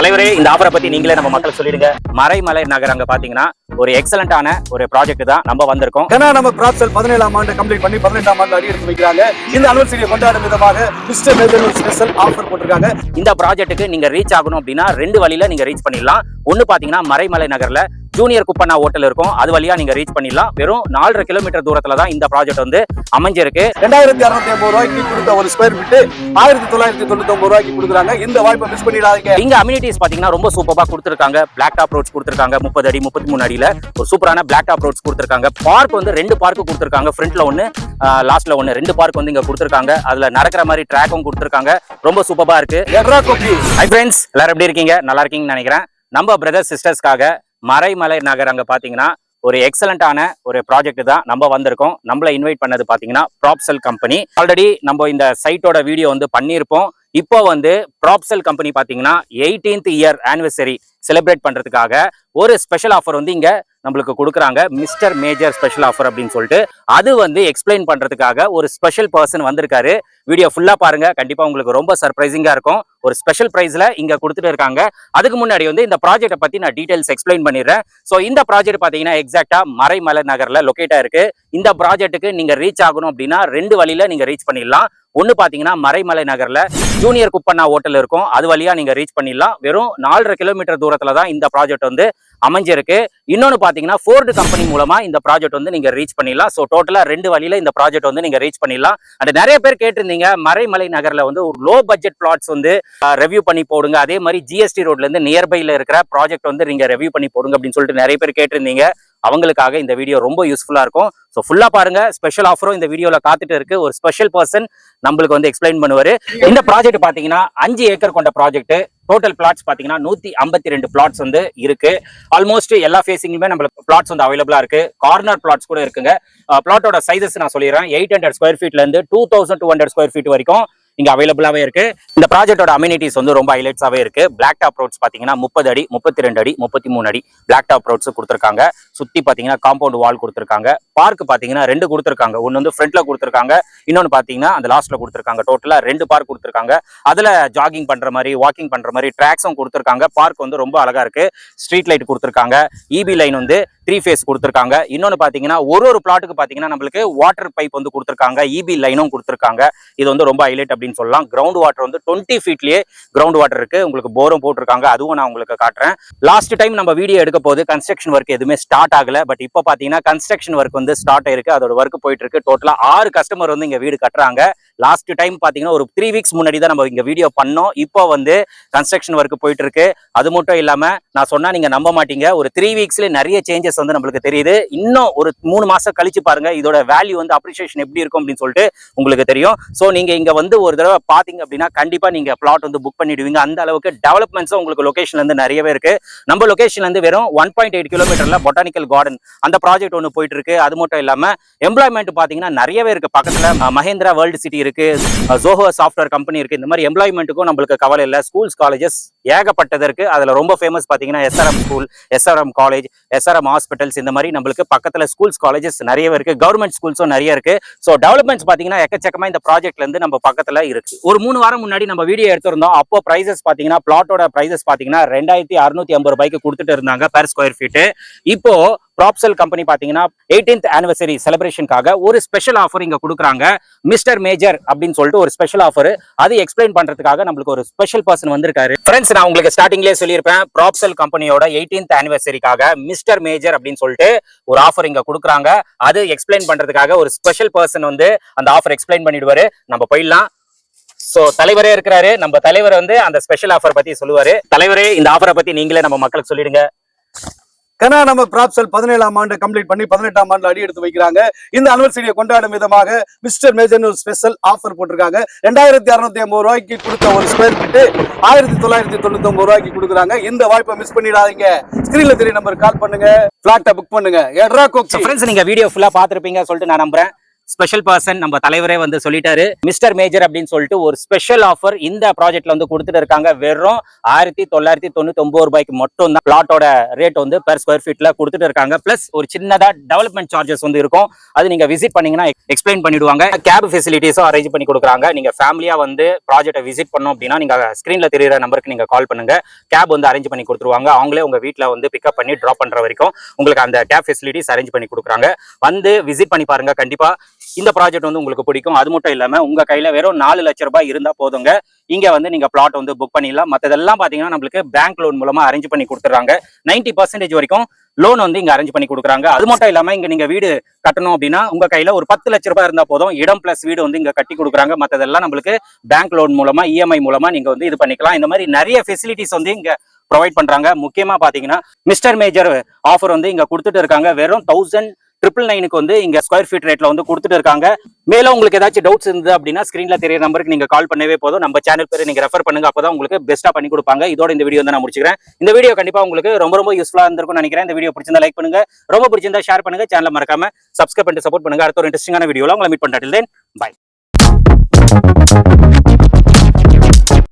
தலைவரே இந்த ஆஃபரை பத்தி நீங்களே நம்ம மக்களுக்கு சொல்லிடுங்க. மறைமலை நகர் அங்க பாத்தீங்கன்னா ஒரு எக்ஸலண்டான ஒரு ப்ராஜெக்ட் தான் நம்ம வந்திருக்கோம். ஏன்னா நம்ம ப்ராப்சல் பதினேழாம் ஆண்டு கம்ப்ளீட் பண்ணி பதினெட்டாம் ஆண்டு அடி எடுத்து வைக்கிறாங்க. இந்த அனிவர்சரியை கொண்டாடும் விதமாக மிஸ்டர் மேஜர் ஸ்பெஷல் ஆஃபர் போட்டிருக்காங்க. இந்த ப்ராஜெக்ட்டுக்கு நீங்க ரீச் ஆகணும் அப்படின்னா ரெண்டு வழியில நீங்க ரீச் பண்ணிடலாம். ஒன்னு பாத்தீங்கன்னா மறைமலை நகர்ல ஜூனியர் குப்பண்ணா ஹோட்டல் இருக்கும். அது வழியா நீங்க ரீச் பண்ணிடலாம். வெறும் நாலரை கிலோமீட்டர் தூரத்துல தான் இந்த ப்ராஜெக்ட் வந்து அமைஞ்சிருக்கு. ரெண்டாயிரத்தி அறுநூத்தி ஐம்பது ரூபாய்க்கு கொடுத்த ஒரு ஸ்கொயர் ஃபீட் ஆயிரத்தி தொள்ளாயிரத்தி தொண்ணூத்தி ஒன்பது ரூபாய்க்கு கொடுக்குறாங்க. இந்த வாய்ப்பை மிஸ் பண்ணிடாதீங்க. இங்க அம்யூனிட்டிஸ் பாத்தீங்கன்னா ரொம்ப சூப்பரா கொடுத்துருக்காங்க. பிளாக் டாப் ரோட்ஸ் கொடுத்துருக்காங்க. முப்பது அடி முப்பத்தி மூணு அடியில ஒரு சூப்பரான பிளாக் டாப் ரோட்ஸ் கொடுத்துருக்காங்க. பார்க் வந்து ரெண்டு பார்க் கொடுத்துருக்காங்க. ஃப்ரண்ட்ல ஒன்னு லாஸ்ட்ல ஒன்னு ரெண்டு பார்க் வந்து இங்க கொடுத்துருக்காங்க. அதுல நடக்கிற மாதிரி ட்ராக்கும் கொடுத்துருக்காங்க. ரொம்ப சூப்பரா இருக்கு. ஹை ஃப்ரெண்ட்ஸ் எல்லாரும் எப்படி இருக்கீங்க? நல்லா இருக்கீங்கன்னு நினைக்கிறேன். நம்ம பிரதர் சிஸ்டர்ஸ்க்காக மறைமலை நகர் அங்கே பார்த்தீங்கன்னா ஒரு எக்ஸலண்டான ஒரு ப்ராஜெக்ட் தான் நம்ம வந்திருக்கோம். நம்மள இன்வைட் பண்ணது பார்த்தீங்கன்னா ப்ராப்செல் கம்பெனி ஆல்ரெடி நம்ம இந்த சைட்டோட வீடியோ வந்து பண்ணியிருப்போம். இப்போ வந்து ப்ராப்செல் கம்பெனி பார்த்தீங்கன்னா எயிட்டீன்த் இயர் ஆனிவர்சரி செலிப்ரேட் பண்ணுறதுக்காக ஒரு ஸ்பெஷல் ஆஃபர் வந்து இங்கே நம்மளுக்கு கொடுக்குறாங்க. மிஸ்டர் மேஜர் ஸ்பெஷல் ஆஃபர் அப்படின்னு சொல்லிட்டு. அது வந்து எக்ஸ்பிளைன் பண்ணுறதுக்காக ஒரு ஸ்பெஷல் பர்சன் வந்திருக்காரு. வீடியோ ஃபுல்லாக பாருங்கள் கண்டிப்பாக உங்களுக்கு ரொம்ப சர்ப்ரைசிங்காக இருக்கும். ஒரு ஸ்பெஷல் ப்ரைஸில் இங்க கொடுத்துட்டு இருக்காங்க. அதுக்கு முன்னாடி வந்து இந்த ப்ராஜெக்ட்டை பற்றி நான் டீடைல்ஸ் எக்ஸ்பிளைன் பண்ணிடுறேன். ஸோ இந்த ப்ராஜெக்ட் பார்த்தீங்கன்னா எக்ஸாக்டாக மறைமலை நகரில் லொக்கேட்டாக இருக்கு. இந்த ப்ராஜெக்ட்டுக்கு நீங்க ரீச் ஆகணும் அப்படின்னா ரெண்டு வழியில நீங்க ரீச் பண்ணிடலாம். ஒன்று பார்த்தீங்கன்னா மறைமலை நகரில் ஜூனியர் குப்பண்ணா ஹோட்டல் இருக்கும். அது வழியாக நீங்கள் ரீச் பண்ணிடலாம். வெறும் நாலரை கிலோமீட்டர் தூரத்தில் தான் இந்த ப்ராஜெக்ட் வந்து அமைஞ்சிருக்கு. இன்னொன்று பார்த்தீங்கன்னா ஃபோர்டு கம்பெனி மூலமாக இந்த ப்ராஜெக்ட் வந்து நீங்கள் ரீச் பண்ணிடலாம். ஸோ டோட்டலாக ரெண்டு வழியில் இந்த ப்ராஜெக்ட் வந்து நீங்கள் ரீச் பண்ணிடலாம். அண்ட் நிறைய பேர் கேட்டிருந்தீங்க மறைமலை நகரில் வந்து ஒரு லோ பட்ஜெட் பிளாட்ஸ் வந்து ரெவ்யூ பண்ணி போடுங்க. அதே மாதிரி ஜிஎஸ்டி ரோட்லேருந்து நியர்பையில் இருக்கிற ப்ராஜெக்ட் வந்து நீங்கள் ரெவ்யூ பண்ணி போடுங்க அப்படின்னு சொல்லிட்டு நிறைய பேர் கேட்டிருந்தீங்க. அவங்களுக்காக இந்த வீடியோ ரொம்ப யூஸ்ஃபுல்லாக இருக்கும். ஸோ ஃபுல்லாக பாருங்க. ஸ்பெஷல் ஆஃபரும் இந்த வீடியோவில் காத்துட்டு இருக்கு. ஒரு ஸ்பெஷல் பர்சன் நம்மளுக்கு வந்து எக்ஸ்பிளைன் பண்ணுவார். இந்த ப்ராஜெக்ட் பார்த்தீங்கன்னா அஞ்சு ஏக்கர் கொண்ட ப்ராஜெக்ட் டோட்டல் பிளாட்ஸ் பார்த்தீங்கன்னா நூற்றி ஐம்பத்தி ரெண்டு பிளாட்ஸ் வந்து இருக்கு. ஆல்மோஸ்ட் எல்லா ஃபேஸிங்குமே நம்மளுக்கு பிளாட்ஸ் வந்து அவைலபிளாக இருக்கு. கார்னர் பிளாட்ஸ் கூட இருக்குங்க. Uh, பிளாட்டோட சைஸஸ் நான் சொல்லிடுறேன். Eight hundred square ஃபீட்லேருந்து two thousand two hundred square feet வரைக்கும் இங்கே அவைலபிளாகவே இருக்கு. இந்த ப்ராஜெக்டோட அம்யூனிட்டிஸ் வந்து ரொம்ப ஹைலைட்ஸாகவே இருக்கு. பிளாக் டாப் ரோட்ஸ் பார்த்தீங்கன்னா முப்பது அடி முப்பத்தி ரெண்டு அடி முப்பத்தி மூணு அடி பிளாக் டாப் ரோட்ஸ் கொடுத்துருக்காங்க. சுற்றி பார்த்தீங்கன்னா காம்பவுண்ட் வால் கொடுத்துருக்காங்க. பார்க் பார்த்தீங்கன்னா ரெண்டு கொடுத்துருக்காங்க. ஒன்று வந்து ஃப்ரண்ட்ல கொடுத்துருக்காங்க. இன்னொன்று பார்த்தீங்கன்னா அந்த லாஸ்ட்ல கொடுத்துருக்காங்க. டோட்டலாக ரெண்டு பார்க் கொடுத்துருக்காங்க. அதில் ஜாகிங் பண்ணுற மாதிரி வாக்கிங் பண்ணுற மாதிரி ட்ராக்ஸும் கொடுத்துருக்காங்க. பார்க் வந்து ரொம்ப அழகாக இருக்கு. ஸ்ட்ரீட் லைட் கொடுத்துருக்காங்க. இபி லைன் வந்து த்ரீ ஃபேஸ் கொடுத்துருக்காங்க. இன்னொன்னு பார்த்தீங்கன்னா ஒரு ஒரு பிளாட்டுக்கு பார்த்தீங்கன்னா நம்மளுக்கு வாட்டர் பைப் வந்து கொடுத்துருக்காங்க. இபி லைனும் கொடுத்துருக்காங்க. இது வந்து ரொம்ப ஹைலைட் அப்படின்னு சொல்லலாம். கிரவுண்ட் வாட்டர் வந்து டுவெண்ட்டி ஃபீட்லேயே கிரவுண்ட் வாட்டர் இருக்குது உங்களுக்கு போரும் போட்டிருக்காங்க. அதுவும் நான் உங்களுக்கு காட்டுறேன். லாஸ்ட் டைம் நம்ம வீடியோ எடுக்க போது கன்ஸ்ட்ரக்ஷன் ஒர்க் எதுவுமே ஸ்டார்ட் ஆகலை. பட் இப்போ பார்த்தீங்கன்னா கன்ஸ்ட்ரக்ஷன் ஒர்க் வந்து ஸ்டார்ட் ஆயிருக்கு. அதோட ஒர்க் போயிட்டு இருக்கு. டோட்டலாக ஆறு கஸ்டமர் வந்து இங்கே வீடு கட்டுறாங்க. லாஸ்ட் டைம் பார்த்தீங்கன்னா ஒரு த்ரீ வீக்ஸ் முன்னாடி தான் நம்ம இங்கே வீடியோ பண்ணோம். இப்போ வந்து கன்ஸ்ட்ரக்ஷன் ஒர்க் போயிட்டு இருக்கு அது மட்டும் இல்லாமல் நான் சொன்னால் நீங்க நம்ப மாட்டீங்க. ஒரு த்ரீ வீக்ஸ்ல நிறைய சேஞ்சஸ் வந்து நம்மளுக்கு தெரியுது. இன்னும் ஒரு மூணு மாசம் கழிச்சு பாருங்க. இதோட வேல்யூ வந்து அப்ரிசியேஷன் எப்படி இருக்கும் அப்படின்னு சொல்லிட்டு உங்களுக்கு தெரியும். ஸோ நீங்கள் இங்கே வந்து ஒரு தடவை பார்த்தீங்க அப்படின்னா கண்டிப்பாக நீங்கள் பிளாட் வந்து புக் பண்ணிடுவீங்க. அந்த அளவுக்கு டெவலப்மெண்ட்ஸும் உங்களுக்கு லொகேஷன்ல இருந்து நிறையவே இருக்கு. நம்ம லொகேஷன்ல இருந்து வெறும் ஒன் பாயிண்ட் எயிட் கிலோமீட்டர்ல பொட்டானிக்கல் கார்டன் அந்த ப்ராஜெக்ட் ஒன்று போயிட்டு இருக்கு அது மட்டும் இல்லாமல் எம்ப்ளாய்மெண்ட் பாத்தீங்கன்னா நிறையவே இருக்கு. பக்கத்துல அஹ், மஹேந்திரா வேர்ல்டு சிட்டி இருக்கு. இருக்கு. ஜோஹோ சாஃப்ட்வேர் கம்பெனி இருக்கு. இந்த மாதிரி எம்ப்ளாய்மெண்ட்டுக்கும் நம்மளுக்கு கவலை இல்லை. ஸ்கூல்ஸ் காலேஜஸ் ஏகப்பட்டது இருக்கு. அதுல ரொம்ப ஃபேமஸ் பாத்தீங்கன்னா SRM school SRM college SRM hospitals இந்த மாதிரி நம்மளுக்கு பக்கத்துல ஸ்கூல்ஸ் காலேஜஸ் நிறையவே இருக்கு. கவர்மெண்ட் ஸ்கூல்ஸும் நிறைய இருக்கு. ஸோ டெவலப்மெண்ட்ஸ் பாத்தீங்கன்னா எக்கச்சக்கமா இந்த ப்ராஜெக்ட்ல இருந்து நம்ம பக்கத்துல இருக்கு. ஒரு மூணு வாரம் முன்னாடி நம்ம வீடியோ எடுத்திருந்தோம். அப்போ பிரைசஸ் பாத்தீங்கன்னா பிளாட்டோட பிரைசஸ் பாத்தீங்கன்னா ரெண்டாயிரத்தி அறுநூத்தி ஐம்பது ரூபாய்க்கு கொடுத்துட்டு இருந்தாங்க பெர் ஸ்கொயர் ஃபீட் இப்போ ப்ராப்செல் கம்பெனி பார்த்தீங்கன்னா எயிட்டீன்த் ஆனிவர்சரி செலிப்ரேஷனுக்காக ஒரு ஸ்பெஷல் ஆஃபர் இங்கே கொடுக்குறாங்க. மிஸ்டர் மேஜர் அப்படின்னு சொல்லிட்டு ஒரு ஸ்பெஷல் ஆஃபர் அது எக்ஸ்பிளைன் பண்ணுறதுக்காக நம்மளுக்கு ஒரு ஸ்பெஷல் பர்சன் வந்திருக்காரு. ஃப்ரெண்ட்ஸ் நான் உங்களுக்கு ஸ்டார்டிங்லேயே சொல்லியிருப்பேன். ப்ராப்செல் கம்பெனியோட எயிட்டீன்த் ஆனிவர்சரிக்காக மிஸ்டர் மேஜர் அப்படின்னு சொல்லிட்டு ஒரு ஆஃபர் இங்கே கொடுக்குறாங்க. அது எக்ஸ்பிளைன் பண்றதுக்காக ஒரு ஸ்பெஷல் பர்சன் வந்து அந்த ஆஃபர் எக்ஸ்பிளைன் பண்ணிடுவாரு. நம்ம போயிடலாம். சோ தலைவரே இருக்கிறாரு. நம்ம தலைவர் வந்து அந்த ஸ்பெஷல் ஆஃபர் பத்தி சொல்லுவாரு. தலைவரே இந்த ஆஃபரை பத்தி நீங்களே நம்ம மக்களுக்கு சொல்லிடுங்க. கனா நம்ம பிராப்சல் பதினேழாம் ஆண்டு கம்ப்ளீட் பண்ணி பதினெட்டாம் ஆண்டு அடி எடுத்து வைக்கிறாங்க. இந்த அனிவர்சரியை கொண்டாடும் விதமாக மிஸ்டர் மேஜர் ஒரு ஸ்பெஷல் ஆஃபர் போட்டிருக்காங்க. ரெண்டாயிரத்தி அறுநூத்தி ஐம்பது ரூபாய்க்கு கொடுத்த ஒரு ஸ்கொயர் ஃபீட்டு ஆயிரத்தி தொள்ளாயிரத்தி தொண்ணூத்தி ஒன்பது ரூபாய்க்கு கொடுக்குறாங்க. இந்த வாய்ப்பை மிஸ் பண்ணிடாதீங்க. ஸ்கிரீன்ல தெரிய நம்பர் கால் பண்ணுங்க. பிளாட்டை புக் பண்ணுங்க. எட்ரா கோக் ஃப்ரெண்ட்ஸ் நீங்க வீடியோ ஃபுல்லா பாத்துருப்பீங்க சொல்லிட்டு நான் நம்புறேன். ஸ்பெஷல் பர்சன் நம்ம தலைவரே வந்து சொல்லிட்டாரு. மிஸ்டர் மேஜர் அப்படின்னு சொல்லிட்டு ஒரு ஸ்பெஷல் ஆஃபர் இந்த ப்ராஜெக்ட்ல வந்து கொடுத்துட்டு இருக்காங்க. வெறும் ஆயிரத்தி தொள்ளாயிரத்தி தொண்ணூத்தி ஒன்பது ரூபாய்க்கு மட்டும் தான் பிளாட்டோட ரேட் வந்து பெர் ஸ்கொயர் ஃபீட்ல கொடுத்துட்டு இருக்காங்க. பிளஸ் ஒரு சின்னதா டெவலப்மெண்ட் சார்ஜஸ் வந்து இருக்கும். அது நீங்க விசிட் பண்ணீங்கன்னா எக்ஸ்பிளைன் பண்ணிடுவாங்க. கேப் ஃபெசிலிட்டிஸும் அரேஞ்ச் பண்ணி கொடுக்குறாங்க. நீங்க ஃபேமிலியா வந்து ப்ராஜெக்ட்டை விசிட் பண்ணோம் அப்படின்னா நீங்க ஸ்கிரீன்ல தெரியுற நம்பருக்கு நீங்க கால் பண்ணுங்க. கேப் வந்து அரேஞ்ச் பண்ணி கொடுத்துருவாங்க. அவங்களே உங்க வீட்டில் வந்து பிக்கப் பண்ணி ட்ராப் பண்ற வரைக்கும் உங்களுக்கு அந்த கேப் ஃபெசிலிட்டிஸ் அரேஞ்ச் பண்ணி கொடுக்குறாங்க. வந்து விசிட் பண்ணி பாருங்க. கண்டிப்பா இந்த ப்ராஜெக்ட் வந்து உங்களுக்கு பிடிக்கும். அது மட்டும் இல்லாம உங்க கையில வெறும் நாலு லட்ச ரூபாய் இருந்தா போதுங்க. இங்க வந்து நீங்க பிளாட் வந்து புக் பண்ணிடலாம். மத்ததெல்லாம் பாத்தீங்கன்னா நம்மளுக்கு பேங்க் லோன் மூலமா அரேஞ்ச் பண்ணி கொடுத்துறாங்க 90% பர்சன்டேஜ் வரைக்கும் லோன் வந்து இங்க அரேஞ்ச் பண்ணி கொடுக்குறாங்க. அது மட்டும் இல்லாம இங்க நீங்க வீடு கட்டணும் அப்படின்னா உங்க கையில ஒரு பத்து லட்ச ரூபாய் இருந்தா போதும். இடம் பிளஸ் வீடு வந்து இங்க கட்டி கொடுக்குறாங்க. மத்ததெல்லாம் நம்மளுக்கு பேங்க் லோன் மூலமா இஎம்ஐ மூலமா நீங்க வந்து இது பண்ணிக்கலாம். இந்த மாதிரி நிறைய ஃபெசிலிட்டிஸ் வந்து இங்க ப்ரொவைட் பண்றாங்க. முக்கியமா பாத்தீங்கன்னா மிஸ்டர் மேஜர் ஆஃபர் வந்து இங்க கொடுத்துட்டு இருக்காங்க. வெறும் தௌசண்ட் ட்ரிபிள் நைனுக்கு வந்து இங்க ஸ்கொயர் ஃபீட் ரேட்ல வந்து கொடுத்துட்டு இருக்காங்க. மேலும் உங்களுக்கு ஏதாச்சும் டவுட்ஸ் இருந்தது அப்படின்னா ஸ்கிரீன்ல தெரிய நம்பருக்கு நீங்க கால் பண்ணவே போதும். நம்ம சேனல் பேர் நீங்க ரெஃபர் பண்ணுங்க. அப்பதான் உங்களுக்கு பெஸ்ட்டா பண்ணி கொடுப்பாங்க. இதோட இந்த வீடியோ வந்து நான் முடிச்சுக்கிறேன். இந்த வீடியோ கண்டிப்பா உங்களுக்கு ரொம்ப ரொம்ப யூஸ்ஃபுல்லா இருந்திருக்கும் நினைக்கிறேன். இந்த வீடியோ பிடிச்சிருந்தா லைக் பண்ணுங்க. ரொம்ப பிடிச்சிருந்தா ஷேர் பண்ணுங்க. சேனல மறக்காம சப்ஸ்கிரைப் பண்ணிட்டு சப்போர்ட் பண்ணுங்க. அடுத்த ஒரு இன்ட்ரெஸ்டிங்கான வீடியோல உங்களை மீட் பண்றேன். பை